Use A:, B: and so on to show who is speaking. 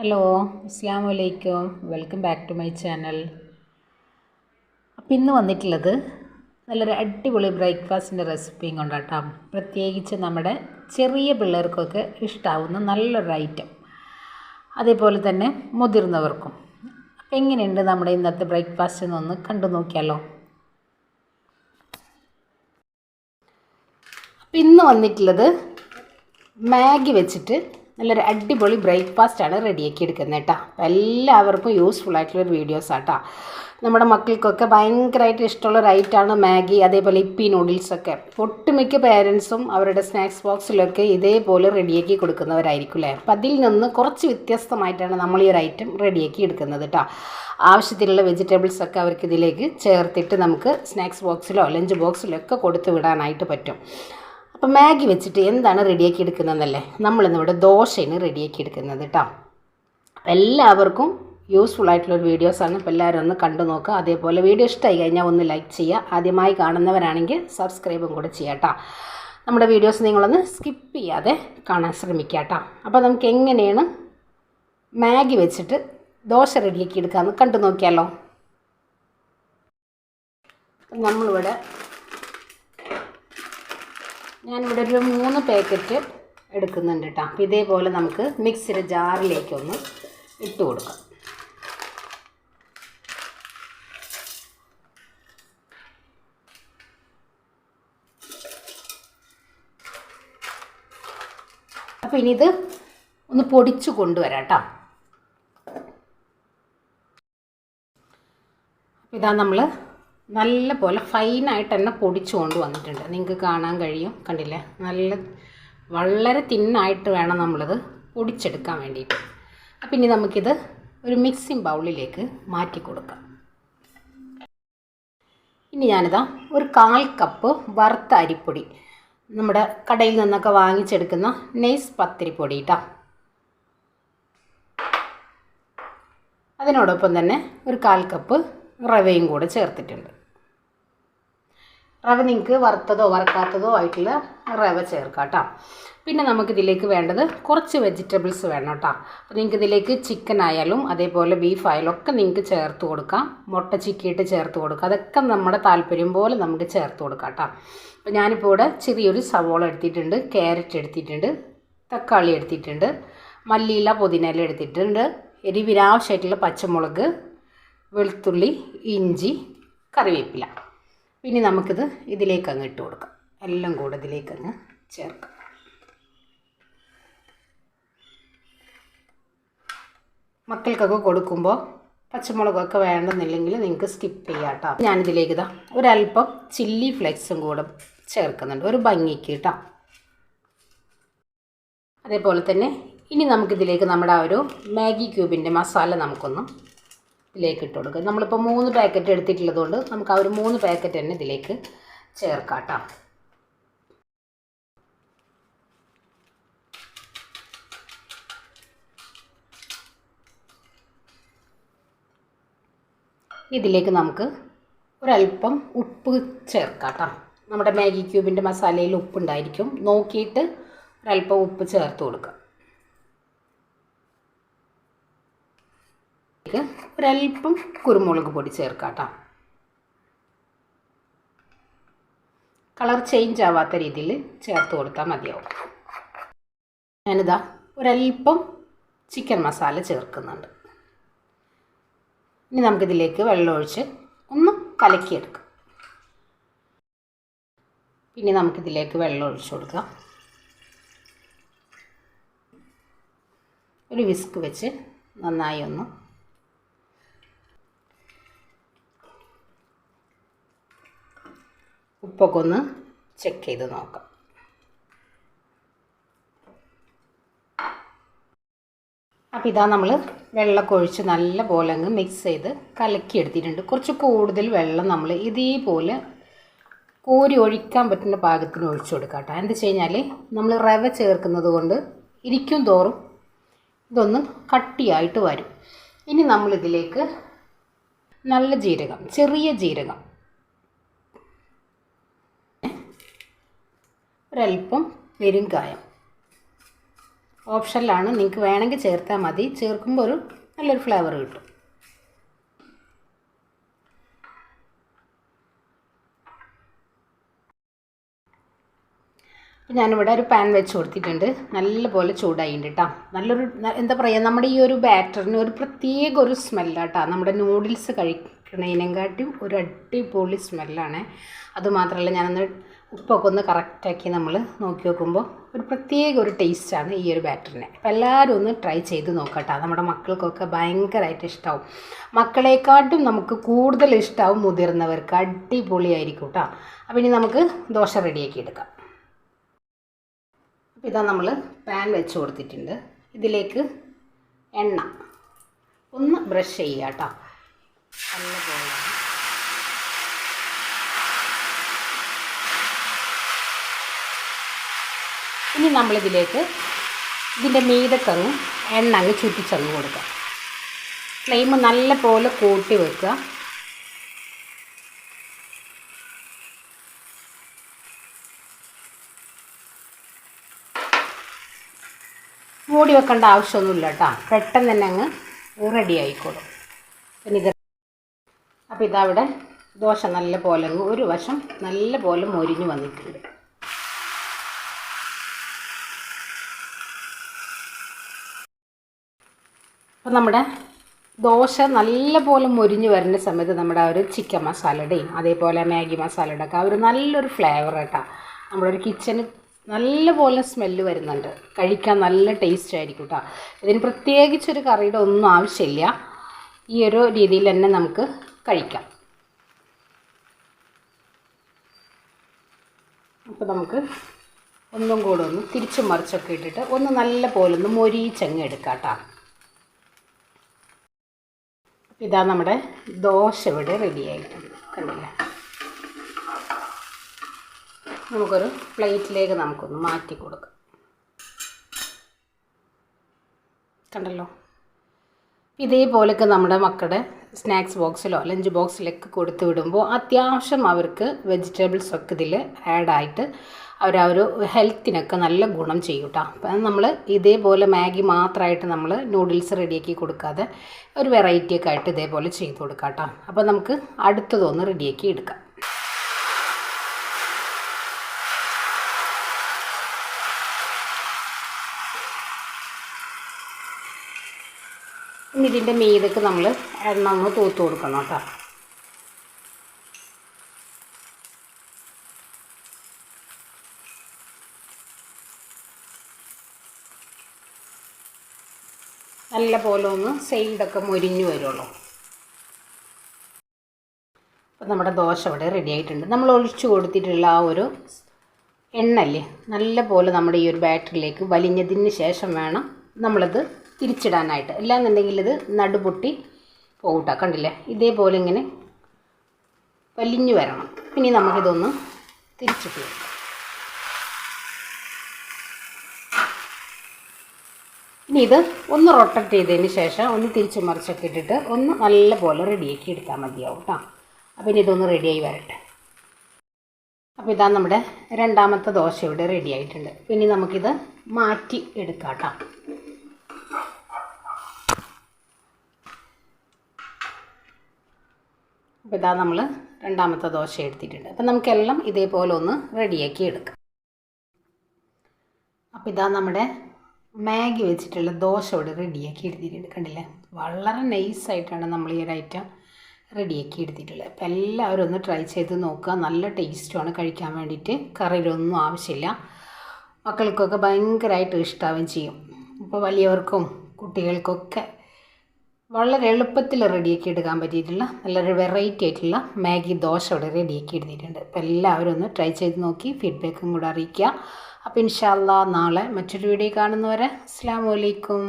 A: Hello അസ്സാം വലൈക്കും welcome back to my channel. അപ്പം ഇന്ന് വന്നിട്ടുള്ളത് നല്ലൊരു അടിപൊളി ബ്രേക്ക്ഫാസ്റ്റിന്റെ റെസിപ്പിയും കൊണ്ടാട്ടാം. പ്രത്യേകിച്ച് നമ്മുടെ ചെറിയ പിള്ളേർക്കൊക്കെ ഇഷ്ടാവുന്ന നല്ലൊരു ഐറ്റം. അതേപോലെ തന്നെ മുതിർന്നവർക്കും. അപ്പം എങ്ങനെയുണ്ട് നമ്മുടെ ഇന്നത്തെ ബ്രേക്ക്ഫാസ്റ്റ് എന്നൊന്ന് കണ്ടു നോക്കിയാലോ. അപ്പം ഇന്ന് വന്നിട്ടുള്ളത് മാഗി വെച്ചിട്ട് നല്ലൊരു അടിപൊളി ബ്രേക്ക്ഫാസ്റ്റ് ആണ് റെഡിയാക്കി എടുക്കുന്നത് കേട്ടോ എല്ലാവർക്കും യൂസ്ഫുൾ ആയിട്ടുള്ളൊരു വീഡിയോസ് ആട്ടോ നമ്മുടെ മക്കൾക്കൊക്കെ ഭയങ്കരമായിട്ട് ഇഷ്ടമുള്ള ഐറ്റമാണ് മാഗി അതേപോലെ ഇപ്പി നൂഡിൽസൊക്കെ ഒട്ടുമിക്ക പേരൻസും അവരുടെ സ്നാക്സ് ബോക്സിലൊക്കെ ഇതേപോലെ റെഡിയാക്കി കൊടുക്കുന്നവരായിരിക്കും അല്ലേ അപ്പം അതിൽ നിന്ന് കുറച്ച് വ്യത്യസ്തമായിട്ടാണ് നമ്മൾ ഈ ഒരു ഐറ്റം റെഡിയാക്കി എടുക്കുന്നത് കേട്ടോ ആവശ്യത്തിനുള്ള വെജിറ്റബിൾസ് ഒക്കെ അവർക്ക് ഇതിലേക്ക് ചേർത്തിട്ട് നമുക്ക് സ്നാക്സ് ബോക്സിലോ ലഞ്ച് ബോക്സിലോ ഒക്കെ കൊടുത്തു വിടാനായിട്ട് പറ്റും. അപ്പോൾ മാഗി വെച്ചിട്ട് എന്താണ് റെഡിയാക്കി എടുക്കുന്നതെന്നല്ലേ? നമ്മളിന്നിവിടെ ദോശയാണ് റെഡിയാക്കി എടുക്കുന്നത് കേട്ടോ എല്ലാവർക്കും യൂസ്ഫുൾ ആയിട്ടുള്ളൊരു വീഡിയോസാണ് അപ്പോൾ എല്ലാവരും ഒന്ന് കണ്ടു നോക്കുക അതേപോലെ വീഡിയോ ഇഷ്ടമായി കഴിഞ്ഞാൽ ഒന്ന് ലൈക്ക് ചെയ്യുക. ആദ്യമായി കാണുന്നവരാണെങ്കിൽ സബ്സ്ക്രൈബും കൂടെ ചെയ്യാം നമ്മുടെ വീഡിയോസ് നിങ്ങളൊന്ന് സ്കിപ്പ് ചെയ്യാതെ കാണാൻ ശ്രമിക്കുക കേട്ടോ അപ്പോൾ നമുക്ക് എങ്ങനെയാണ് മാഗി വെച്ചിട്ട് ദോശ റെഡിയാക്കി എടുക്കാമെന്ന് കണ്ടു നോക്കിയാലോ. നമ്മളിവിടെ ഞാനിവിടെ ഒരു മൂന്ന് പാക്കറ്റ് എടുക്കുന്നുണ്ട് കേട്ടോ. അപ്പോൾ ഇതേപോലെ നമുക്ക് മിക്സിയുടെ ജാറിലേക്കൊന്ന് ഇട്ട് കൊടുക്കാം. അപ്പോൾ ഇനി ഇത് ഒന്ന് പൊടിച്ചു കൊണ്ടുവരാം കേട്ടോ. ഇതാ നമ്മൾ നല്ല പോലെ ഫൈനായിട്ട് തന്നെ പൊടിച്ചു കൊണ്ട് വന്നിട്ടുണ്ട് നിങ്ങൾക്ക് കാണാൻ കഴിയും. കണ്ടില്ലേ? നല്ല വളരെ തിന്നായിട്ട് വേണം നമ്മളിത് പൊടിച്ചെടുക്കാൻ വേണ്ടിയിട്ട്. അപ്പം ഇനി നമുക്കിത് ഒരു മിക്സിംഗ് ബൗളിലേക്ക് മാറ്റി കൊടുക്കാം. ഇനി ഞാനിതാ ഒരു കാൽ കപ്പ് വറുത്ത അരിപ്പൊടി നമ്മുടെ കടയിൽ നിന്നൊക്കെ വാങ്ങിച്ചെടുക്കുന്ന നെയ്സ് പത്തിരിപ്പൊടി ഇട്ടാ. അതിനോടൊപ്പം തന്നെ ഒരു കാൽ കപ്പ് റവയും കൂടെ ചേർത്തിട്ടുണ്ട്. റവ നിങ്ങൾക്ക് വറുത്തതോ വറക്കാത്തതോ ആയിട്ടുള്ള റവ ചേർക്കാം കേട്ടോ പിന്നെ നമുക്കിതിലേക്ക് വേണ്ടത് കുറച്ച് വെജിറ്റബിൾസ് വേണം കേട്ടോ. അപ്പോൾ നിങ്ങൾക്ക് ഇതിലേക്ക് ചിക്കൻ ആയാലും അതേപോലെ ബീഫ് ആയാലും ഒക്കെ നിങ്ങൾക്ക് ചേർത്ത് കൊടുക്കാം. മുട്ട ചിക്കിയിട്ട് ചേർത്ത് കൊടുക്കാം. അതൊക്കെ നമ്മുടെ താല്പര്യം പോലെ നമുക്ക് ചേർത്ത് കൊടുക്കാം കേട്ടോ. അപ്പോൾ ഞാനിപ്പോൾ ഇവിടെ ചെറിയൊരു സവോള എടുത്തിട്ടുണ്ട് ക്യാരറ്റ് എടുത്തിട്ടുണ്ട് തക്കാളി എടുത്തിട്ടുണ്ട് മല്ലിയില പുതിനയില എടുത്തിട്ടുണ്ട് എരിവിനാവശ്യമായിട്ടുള്ള പച്ചമുളക് വെളുത്തുള്ളി ഇഞ്ചി കറിവേപ്പില. പിന്നെ നമുക്കിത് ഇതിലേക്ക് അങ്ങ് ഇട്ട് കൊടുക്കാം. എല്ലാം കൂടെ ഇതിലേക്ക് അങ്ങ് ചേർക്കാം. മക്കൾക്കൊക്കെ കൊടുക്കുമ്പോൾ പച്ചമുളകൊക്കെ വേണ്ടെന്നില്ലെങ്കിൽ നിങ്ങൾക്ക് സ്കിപ്പ് ചെയ്യാം കേട്ടോ ഞാനിതിലേക്ക് ഇതാ ഒരല്പം ചില്ലി ഫ്ലെക്സും കൂടെ ചേർക്കുന്നുണ്ട്. ഒരു ഭംഗിക്ക് കേട്ടോ അതേപോലെ തന്നെ ഇനി നമുക്കിതിലേക്ക് നമ്മുടെ ആ ഒരു മാഗി ക്യൂബിന്റെ മസാല നമുക്കൊന്ന് ഇതിലേക്ക് ഇട്ട് കൊടുക്കുക. നമ്മളിപ്പോൾ മൂന്ന് പാക്കറ്റ് എടുത്തിട്ടുള്ളത് കൊണ്ട് നമുക്ക് ആ ഒരു മൂന്ന് പാക്കറ്റ് തന്നെ ഇതിലേക്ക് ചേർക്കാം കേട്ടോ ഇതിലേക്ക് നമുക്ക് ഒരല്പം ഉപ്പ് ചേർക്കാം കേട്ടോ നമ്മുടെ മാഗി ക്യൂബിന്റെ മസാലയിൽ ഉപ്പുണ്ടായിരിക്കും നോക്കിയിട്ട് ഒരല്പം ഉപ്പ് ചേർത്ത് കൊടുക്കുക. ഒരല്പം കുരുമുളക് പൊടി ചേർക്കാം കേട്ടോ കളർ ചേഞ്ച് ആവാത്ത രീതിയിൽ ചേർത്ത് കൊടുത്താൽ മതിയാവും. ഞാനിതാ ഒരല്പം ചിക്കൻ മസാല ചേർക്കുന്നുണ്ട്. ഇനി നമുക്കിതിലേക്ക് വെള്ളമൊഴിച്ച് ഒന്ന് കലക്കിയെടുക്കാം. പിന്നെ നമുക്കിതിലേക്ക് വെള്ളം ഒഴിച്ചു കൊടുക്കാം. ഒരു വിസ്ക് വെച്ച് നന്നായി ഒന്ന് ഉപ്പൊക്കെ ഒന്ന് ചെക്ക് ചെയ്ത് നോക്കാം. അപ്പോൾ ഇതാ നമ്മൾ വെള്ളമൊക്കെ ഒഴിച്ച് നല്ല പോലെ അങ്ങ് മിക്സ് ചെയ്ത് കലക്കി എടുത്തിട്ടുണ്ട് കുറച്ച് കൂടുതൽ വെള്ളം നമ്മൾ ഇതേപോലെ കോരി ഒഴിക്കാൻ പറ്റുന്ന പാകത്തിന് ഒഴിച്ചു കൊടുക്കാം കേട്ടോ. എന്താ വെച്ച് നമ്മൾ റവ ചേർക്കുന്നത് കൊണ്ട് ഇരിക്കും തോറും ഇതൊന്ന് കട്ടിയായിട്ട് വരും. ഇനി നമ്മളിതിലേക്ക് നല്ല ജീരകം ചെറിയ ജീരകം ഒരല്പം പെരുങ്കായം. ഓപ്ഷനിലാണ്. നിങ്ങൾക്ക് വേണമെങ്കിൽ ചേർത്താൽ മതി. ചേർക്കുമ്പോൾ ഒരു നല്ലൊരു ഫ്ലേവർ കിട്ടും. ഞാനിവിടെ ഒരു പാൻ വെച്ച് കൊടുത്തിട്ടുണ്ട്. നല്ലപോലെ ചൂടായിട്ടുണ്ട് കേട്ടോ നല്ലൊരു എന്താ പറയുക നമ്മുടെ ഈ ഒരു ബാറ്ററിന് ഒരു പ്രത്യേക ഒരു സ്മെല്ലാട്ടോ നമ്മുടെ നൂഡിൽസ് കഴിക്കണതിനെക്കാട്ടും ഒരു അടിപൊളി സ്മെല്ലാണ്. അതുമാത്രമല്ല ഞാനൊന്ന് ഉപ്പൊക്കെ ഒന്ന് കറക്റ്റാക്കി നമ്മൾ നോക്കി നോക്കുമ്പോൾ ഒരു പ്രത്യേക ഒരു ടേസ്റ്റാണ് ഈ ഒരു ബാറ്ററിന്. അപ്പോൾ എല്ലാവരും ഒന്ന് ട്രൈ ചെയ്ത് നോക്കട്ടോ. നമ്മുടെ മക്കൾക്കൊക്കെ ഭയങ്കരമായിട്ട് ഇഷ്ടമാവും മക്കളെക്കാട്ടും നമുക്ക് കൂടുതൽ ഇഷ്ടമാവും മുതിർന്നവർക്ക്. അടിപൊളിയായിരിക്കും കേട്ടോ അപ്പോൾ ഇനി നമുക്ക് ദോശ റെഡിയാക്കി എടുക്കാം. അപ്പോൾ ഇതാ നമ്മൾ പാൻ വെച്ച് കൊടുത്തിട്ടുണ്ട്. ഇതിലേക്ക് എണ്ണ. ഒന്ന് ബ്രഷ് ചെയ്യുക കേട്ടോ. ഇനി നമ്മളിതിലേക്ക് ഇതിന്റെ മീതക്കങ്ങ് എണ്ണ അങ്ങ് ചുറ്റിച്ചങ്ങ് കൊടുക്കുക ഫ്ലെയിം നല്ല പോലെ കൂട്ടി വെക്കുക. മൂടി വെക്കേണ്ട ആവശ്യമൊന്നുമില്ല കേട്ടോ. പെട്ടെന്ന് തന്നെ അങ്ങ് റെഡി ആയിക്കോളും. പിന്നെ ഇത് അപ്പോൾ ഇതവിടെ ദോശ നല്ല പോലെ ഒരു വശം നല്ല പോലെ മൊരിഞ്ഞ് വന്നിട്ടുണ്ട്. അപ്പം നമ്മുടെ ദോശ നല്ല പോലെ മൊരിഞ്ഞ് വരുന്ന സമയത്ത് നമ്മുടെ ആ ഒരു ചിക്കൻ മസാലയുടെയും അതേപോലെ മാഗി മസാലയുടെ ഒക്കെ ആ ഒരു നല്ലൊരു ഫ്ലേവർ കേട്ടോ നമ്മുടെ ഒരു കിച്ചന് നല്ല പോലെ സ്മെല്ല് വരുന്നുണ്ട്. കഴിക്കാൻ നല്ല ടേസ്റ്റ് ആയിരിക്കും കേട്ടോ ഇതിന് പ്രത്യേകിച്ചൊരു കറിയുടെ ഒന്നും ആവശ്യമില്ല. ഈ ഒരു രീതിയിൽ തന്നെ നമുക്ക് കഴിക്കാം. അപ്പോൾ നമുക്ക് ഒന്നും കൂടെ ഒന്ന് തിരിച്ചു മറിച്ചൊക്കെ ഇട്ടിട്ട് ഒന്ന് നല്ല പോലെ ഒന്ന് മൊരിച്ചങ്ങ് എടുക്കാം കേട്ടോ. ഇതാ നമ്മുടെ ദോശ ഇവിടെ റെഡിയായിട്ടുണ്ട് കണ്ടില്ലേ? നമുക്കൊരു പ്ലേറ്റിലേക്ക് നമുക്കൊന്ന് മാറ്റി കൊടുക്കാം. കണ്ടല്ലോ? ഇതേപോലെയൊക്കെ നമ്മുടെ മക്കളുടെ സ്നാക്സ് ബോക്സിലോ ലഞ്ച് ബോക്സിലൊക്കെ കൊടുത്തു വിടുമ്പോൾ അത്യാവശ്യം അവർക്ക് വെജിറ്റബിൾസ് ഒക്കെ ഇതിൽ ആഡായിട്ട് അവർ ആ ഒരു ഹെൽത്തിനൊക്കെ നല്ല ഗുണം ചെയ്യും കേട്ടോ. അപ്പം നമ്മൾ ഇതേപോലെ മാഗി മാത്രമായിട്ട് നമ്മൾ നൂഡിൽസ് റെഡിയാക്കി കൊടുക്കാതെ ഒരു വെറൈറ്റിയൊക്കെ ആയിട്ട് ഇതേപോലെ ചെയ്ത് കൊടുക്കാം കേട്ടോ. അപ്പോൾ നമുക്ക് അടുത്തതൊന്ന് റെഡിയാക്കി എടുക്കാം. ഇനി ഇതിന്റെ മീതൊക്കെ നമ്മൾ എണ്ണ ഒന്ന് തൂത്ത് കൊടുക്കണം കേട്ടോ. നല്ല പോലെ ഒന്ന് സൈഡൊക്കെ മൊരിഞ്ഞു വരുള്ളൂ. അപ്പം നമ്മുടെ ദോശ ഇവിടെ റെഡി ആയിട്ടുണ്ട്. നമ്മൾ ഒഴിച്ചു കൊടുത്തിട്ടുള്ള ആ ഒരു എണ്ണല്ലേ നല്ല പോലെ നമ്മുടെ ഈ ഒരു ബാറ്ററിലേക്ക് വലിഞ്ഞതിന് ശേഷം വേണം നമ്മളത് തിരിച്ചിടാനായിട്ട്. അല്ലാന്നുണ്ടെങ്കിൽ ഇത് നടുപൊട്ടി പോകട്ടെ കണ്ടില്ലേ? ഇതേപോലെ ഇങ്ങനെ വലിഞ്ഞു വരണം. ഇനി നമുക്കിതൊന്ന് തിരിച്ചിട്ട് ഇനി ഇത് ഒന്ന് റൊട്ടറ്റ് ചെയ്തതിന് ശേഷം ഒന്ന് തിരിച്ചു മറിച്ചൊക്കെ ഇട്ടിട്ട് ഒന്ന് നല്ല പോലെ റെഡിയാക്കി എടുത്താൽ മതിയാവും കേട്ടോ അപ്പം ഇനി ഇതൊന്ന് റെഡിയായി വരട്ടെ. അപ്പോൾ ഇതാ നമ്മുടെ രണ്ടാമത്തെ ദോശ ഇവിടെ റെഡി ആയിട്ടുണ്ട് ഇനി നമുക്കിത് മാറ്റി എടുക്കാം കേട്ടോ അപ്പോൾ ഇതാ നമ്മൾ രണ്ടാമത്തെ ദോശ എടുത്തിട്ടുണ്ട്. അപ്പം നമുക്കെല്ലാം ഇതേപോലെ ഒന്ന് റെഡിയാക്കി എടുക്കാം. അപ്പോൾ ഇതാ നമ്മുടെ മാഗി വെച്ചിട്ടുള്ള ദോശ ഇവിടെ റെഡിയാക്കി എടുത്തിട്ടുണ്ട്. കണ്ടില്ലേ? വളരെ നൈസായിട്ടാണ് നമ്മൾ ഈ ഒരു ഐറ്റം റെഡിയാക്കി എടുത്തിട്ടുള്ളത്. അപ്പോൾ എല്ലാവരും ഒന്ന് ട്രൈ ചെയ്ത് നോക്കുക. നല്ല ടേസ്റ്റുമാണ് കഴിക്കാൻ വേണ്ടിയിട്ട്. കറിയിലൊന്നും ആവശ്യമില്ല. മക്കൾക്കൊക്കെ ഭയങ്കരമായിട്ട് ഇഷ്ടാവുകയും ചെയ്യും. അപ്പോൾ വലിയവർക്കും കുട്ടികൾക്കൊക്കെ വളരെ എളുപ്പത്തിൽ റെഡിയാക്കി എടുക്കാൻ പറ്റിയിട്ടുള്ള നല്ലൊരു വെറൈറ്റി ആയിട്ടുള്ള മാഗി ദോശ ഇവിടെ റെഡിയാക്കി എടുത്തിട്ടുണ്ട്. അപ്പോൾ എല്ലാവരും ഒന്ന് ട്രൈ ചെയ്ത് നോക്കി ഫീഡ്ബാക്കും കൂടെ അറിയിക്കുക. അപ്പോൾ ഇൻഷാല്ല നാളെ മറ്റൊരു വീഡിയോ കാണുന്നവരെ അസ്സാം വലൈക്കും